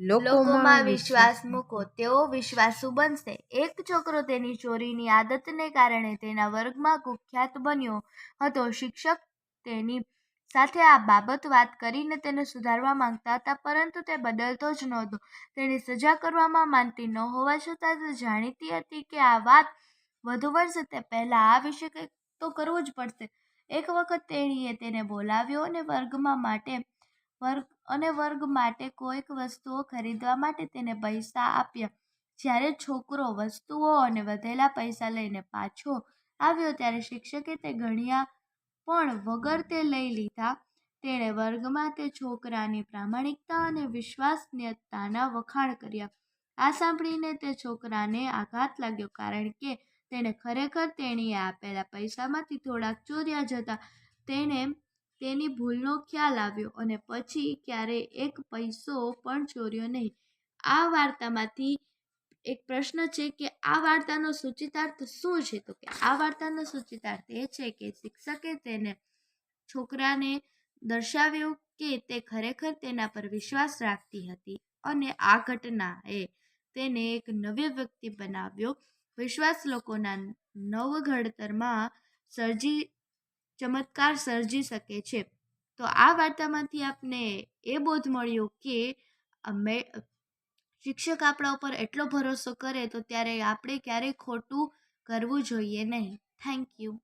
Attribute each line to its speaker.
Speaker 1: લોકોમાં વિશ્વાસ મૂકો. તેઓ વિશ્વાસુ બનશે. એક છોકરો તેની ચોરીની આદતને કારણે તેના વર્ગમાં કુખ્યાત બન્યો હતો. શિક્ષક તેની સાથે આ બાબત વાત કરીને તેને સુધારવા માંગતા હતા પરંતુ તે બદલતો જ નહોતો. તેની સજા કરવામાં માનતી ન હોવા છતાં તે જાણીતી હતી કે આ વાત વધુ વર્ષે તે પહેલાં આ વિશે કંઈક તો કરવું જ પડશે. એક વખત તેણીએ તેને બોલાવ્યો અને વર્ગમાં માટે વર્ગ અને વર્ગ માટે કોઈક વસ્તુઓ ખરીદવા માટે તેને પૈસા આપ્યા. જ્યારે છોકરો વસ્તુઓ અને વધેલા પૈસા લઈને પાછો આવ્યો ત્યારે શિક્ષકે તે ગણ્યા પણ વગર તે લઈ લીધા. તેણે વર્ગમાં તે છોકરાની પ્રામાણિકતા અને વિશ્વાસનીયતાના વખાણ કર્યા. આ સાંભળીને તે છોકરાને આઘાત લાગ્યો કારણ કે તેણે ખરેખર તેણીએ આપેલા પૈસામાંથી થોડાક ચોર્યા જતા હતા. તેને ભૂલનો ખ્યાલ આવ્યો અને પછી ક્યારેય એક પૈસો પણ ચોર્યો નહીં. આ વાર્તામાંથી એક પ્રશ્ન છે કે આ વાર્તાનો સૂચિતાર્થ શું છે? તો કે આ વાર્તાનો સૂચિતાર્થ એ છે કે શિક્ષકે તેને છોકરાને દર્શાવ્યું કે તે ખરેખર તેના પર વિશ્વાસ રાખતી હતી અને આ ઘટનાએ તેને એક નવી વ્યક્તિ બનાવ્યો. વિશ્વાસ લોકોના નવ ઘડતરમાં સર્જી ચમત્કાર સર્જી શકે છે. તો આ વાર્તામાંથી આપને એ બોધ મળ્યો કે શિક્ષક આપણા ઉપર એટલો ભરોસો કરે તો ત્યારે આપણે ક્યારેય ખોટું કરવું જોઈએ નહીં. Thank you.